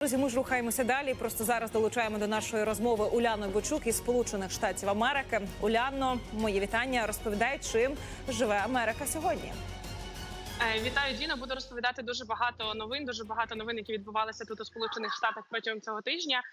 Друзі, ми ж рухаємося далі. Просто зараз долучаємо до нашої розмови Уляну Бочук із Сполучених Штатів Америки. Уляно, мої вітання. Розповідай, чим живе Америка сьогодні. Е, Вітаю, Діно. Буду розповідати дуже багато новин, дуже багато новин, які відбувалися тут у Сполучених Штатах протягом цього тижня. Е,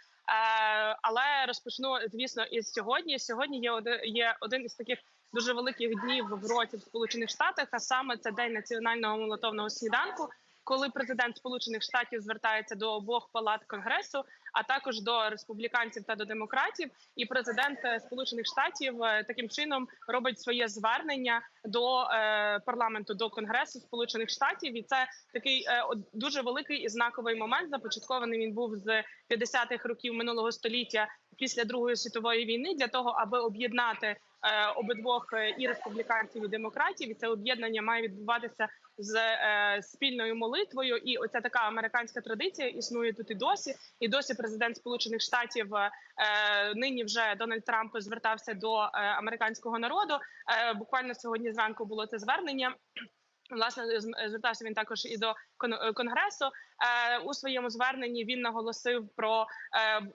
Але розпочну, звісно, із сьогодні. Сьогодні є один, є один із таких дуже великих днів в році в Сполучених Штатах. А саме це день національного молотовного сніданку, коли президент Сполучених Штатів звертається до обох палат конгресу, а також до республіканців та до демократів. І президент е, Сполучених Штатів е, таким чином робить своє звернення до е, парламенту до конгресу Сполучених Штатів. І це такий дуже великий і знаковий момент. Започаткований він був з 50-х років минулого століття після Другої світової війни для того, аби об'єднати обидвох і республіканців і демократів. І це об'єднання має відбуватися з спільною молитвою. І оця така американська традиція існує тут і досі. І досі президент Сполучених Штатів е, нині вже Дональд Трамп звертався до е, американського народу. Е, буквально сьогодні зранку було це звернення. Власне, звертався він також і до конгресу. Е, у своєму зверненні він наголосив про е,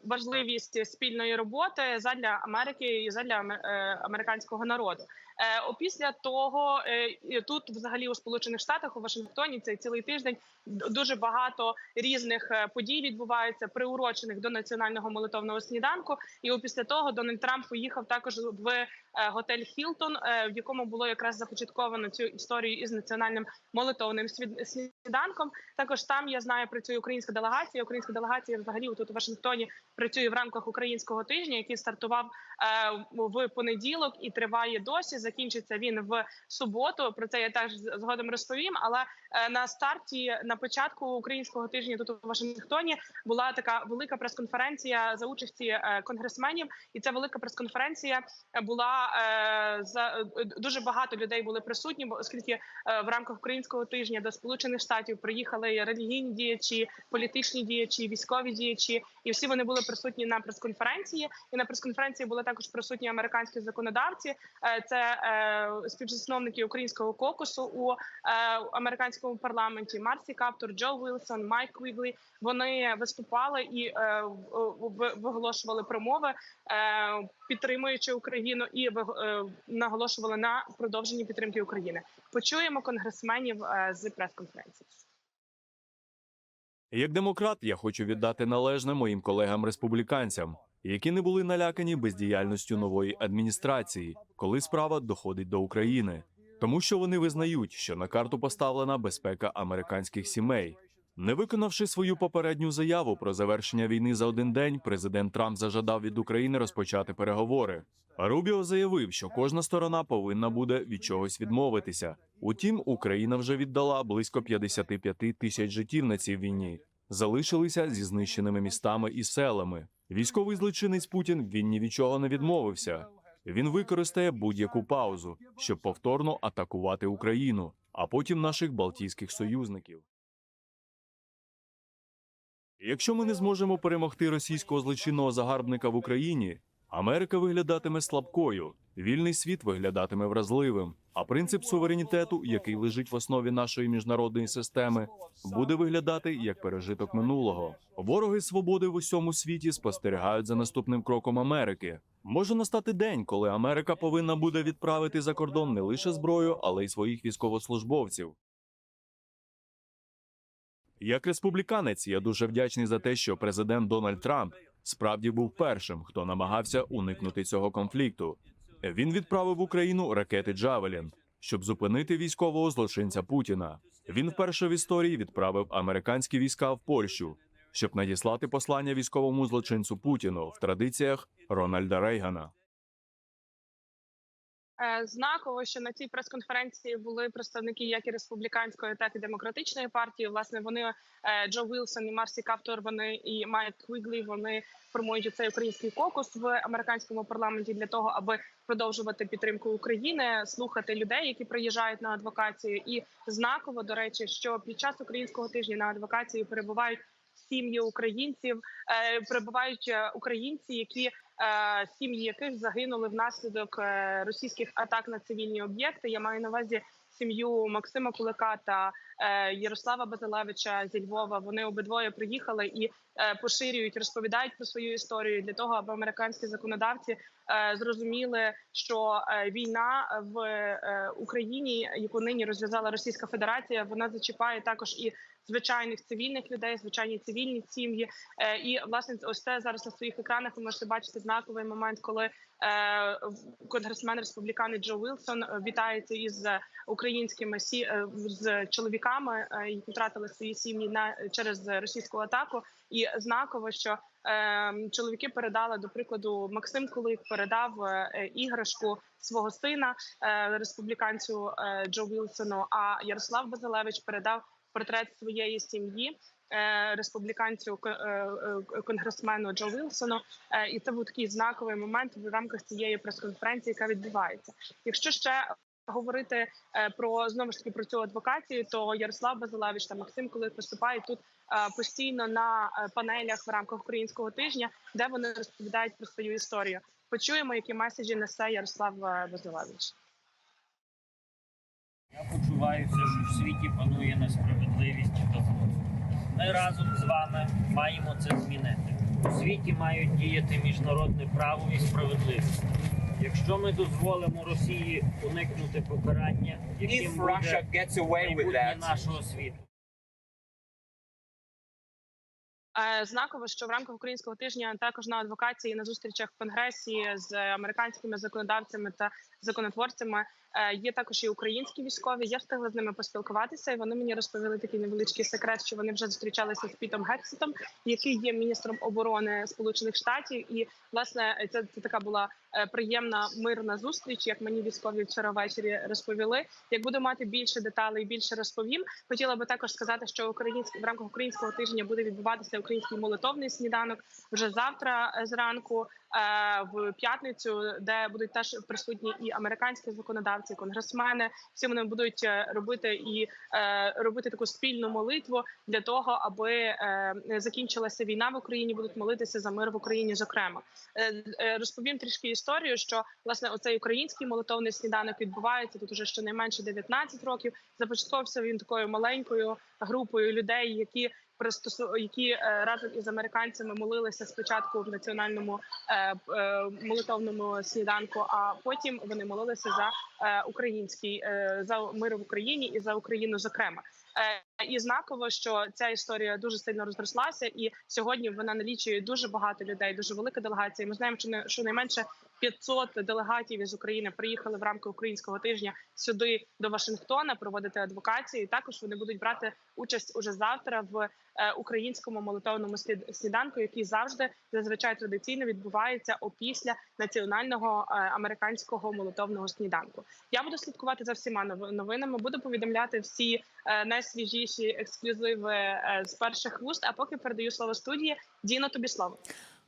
важливість спільної роботи задля Америки і задля аме- е, американського народу. Е, Опісля того е, тут, взагалі, у Сполучених Штатах у Вашингтоні цей цілий тиждень дуже багато різних е, подій відбувається, приурочених до національного молитовного сніданку. І опісля того Дональд Трамп поїхав також в е, готель Хілтон, е, в якому було якраз започатковано цю історію із національним молитовним свід- сніданком. Також там я знаю працює українська делегація. Українська делегація взагалі тут у Вашингтоні працює в рамках українського тижня, який стартував е, в понеділок і триває досі. Закінчиться він в суботу. Про це я теж згодом розповім. Але е, на старті на початку українського тижня тут у Вашингтоні була така велика прес-конференція за участі е, конгресменів, і ця велика прес-конференція була е, за е, дуже багато людей були присутні, оскільки е, в рамках українського тижня до Сполучених Штатів приїхали релігійні діячі, політичні діячі, військові діячі, і всі вони були присутні на прес-конференції. І на прес-конференції були також присутні американські законодавці. Е, Це е, співзасновники українського кокусу у е, американському парламенті. Марсі Каптор, Джо Вілсон, Майк Квіглі. Вони виступали і виголошували промови, підтримуючи Україну, і наголошували на продовженні підтримки України. Почуємо конгресменів з прес-конференції. Як демократ, я хочу віддати належне моїм колегам-республіканцям, які не були налякані бездіяльністю нової адміністрації, коли справа доходить до України, тому що вони визнають, що на карту поставлена безпека американських сімей. Не виконавши свою попередню заяву про завершення війни за один день, президент Трамп зажадав від України розпочати переговори. Рубіо заявив, що кожна сторона повинна буде від чогось відмовитися. Утім, Україна вже віддала близько 55 тисяч життів на цій війні. Залишилися зі знищеними містами і селами. Військовий злочинець Путін він ні від чого не відмовився. Він використає будь-яку паузу, щоб повторно атакувати Україну, а потім наших балтійських союзників. Якщо ми не зможемо перемогти російського злочинного загарбника в Україні, Америка виглядатиме слабкою, вільний світ виглядатиме вразливим, а принцип суверенітету, який лежить в основі нашої міжнародної системи, буде виглядати як пережиток минулого. Вороги свободи в усьому світі спостерігають за наступним кроком Америки. Може настати день, коли Америка повинна буде відправити за кордон не лише зброю, але й своїх військовослужбовців. Як республіканець, я дуже вдячний за те, що президент Дональд Трамп справді був першим, хто намагався уникнути цього конфлікту. Він відправив в Україну ракети Джавелін, щоб зупинити військового злочинця Путіна. Він вперше в історії відправив американські війська в Польщу, щоб надіслати послання військовому злочинцю Путіну в традиціях Рональда Рейгана. Е, Знаково, що на цій прес-конференції були представники як і республіканської, так і демократичної партії. Власне, вони е, Джо Вілсон і Марсі Каптор. Вони і Майк Квіглі. Вони формують цей український кокус в американському парламенті для того, аби продовжувати підтримку України, слухати людей, які приїжджають на адвокацію. І знаково до речі, що під час українського тижня на адвокації перебувають сім'ї українців, е, перебувають українці, які сім'ї яких загинули внаслідок е, російських атак на цивільні об'єкти. Я маю на увазі сім'ю Максима Кулика та е, Ярослава Базилевича зі Львова. Вони обидвоє приїхали і е, поширюють, розповідають про свою історію для того, аби американські законодавці е, зрозуміли, що е, війна в е, Україні, яку нині розв'язала Російська Федерація, вона зачіпає також і звичайних цивільних людей, звичайні цивільні сім'ї. Е, І власне ось це зараз на своїх екранах ви можете бачити знаковий момент, коли е, конгресмен республіканець Джо Вілсон е, вітається із українськими сі з чоловіками, які втратили свої сім'ї на через російську атаку. І знаково, що чоловіки передали до прикладу Максим Кулик передав іграшку свого сина республіканцю Джо Вілсону. А Ярослав Базилевич передав портрет своєї сім'ї. е, Республіканцю е, е, конгресмену Джо Вілсону, і це був такий знаковий момент в рамках цієї прес-конференції, яка відбувається. Якщо ще говорити про знову ж таки про цю адвокацію, то Ярослав Базилевич та Максим, коли виступають тут постійно на панелях в рамках українського тижня, де вони розповідають про свою історію. Почуємо, які меседжі несе Ярослав Базилевич. Я почуваюся, що в світі панує несправедливість та зло. Ми разом з вами маємо це змінити. У світі мають діяти міжнародне право і справедливість. Якщо ми дозволимо Росії уникнути покарання, яким буде майбутнє нашого світу. Знаково, що в рамках українського тижня також на адвокації на зустрічах в конгресі з американськими законодавцями та законотворцями е, є також і українські військові. Я встигла з ними поспілкуватися, і вони мені розповіли такий невеличкий секрет, що вони вже зустрічалися з Пітом Гексетом, який є міністром оборони Сполучених Штатів. І власне це, це така була е, приємна мирна зустріч, як мені військові вчора ввечері розповіли. Як буду мати більше деталей, більше розповім. Хотіла би також сказати, що українськ в рамках українського тижня буде відбуватися український молитовний сніданок вже завтра е, зранку, е, в п'ятницю, де будуть теж присутні і американські законодавці, конгресмени. Всі вони будуть е, робити і робити таку спільну молитву для того, аби закінчилася війна в Україні. Будуть молитися за мир в Україні. Зокрема, розповім трішки історію, що власне оцей український молитовний сніданок відбувається тут уже щонайменше 19 років. Започаткувався він такою маленькою групою людей, які пристосу, які е, разом із американцями молилися спочатку в національному е, е, молитовному сніданку, а потім вони молилися за український за мир в Україні і за Україну, зокрема. І знаково, що ця історія дуже сильно розрослася, і сьогодні вона налічує дуже багато людей, дуже велика делегація. Ми знаємо, що не що найменше 500 делегатів із України приїхали в рамках українського тижня сюди до Вашингтона проводити адвокацію. І також вони будуть брати участь уже завтра в е, українському молитовному сніданку, який завжди зазвичай традиційно відбувається опісля національного е, американського молитовного сніданку. Я буду слідкувати за всіма нов- новинами. Буду повідомляти всі е, найсвіжіші ексклюзиви е, з перших вуст. А поки передаю слово студії. Діно, тобі слово.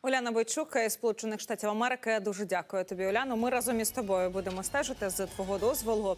Уляна Бойчук із Сполучених Штатів Америки. Дуже дякую тобі, Оляно. Ми разом із тобою будемо стежити з твого дозволу.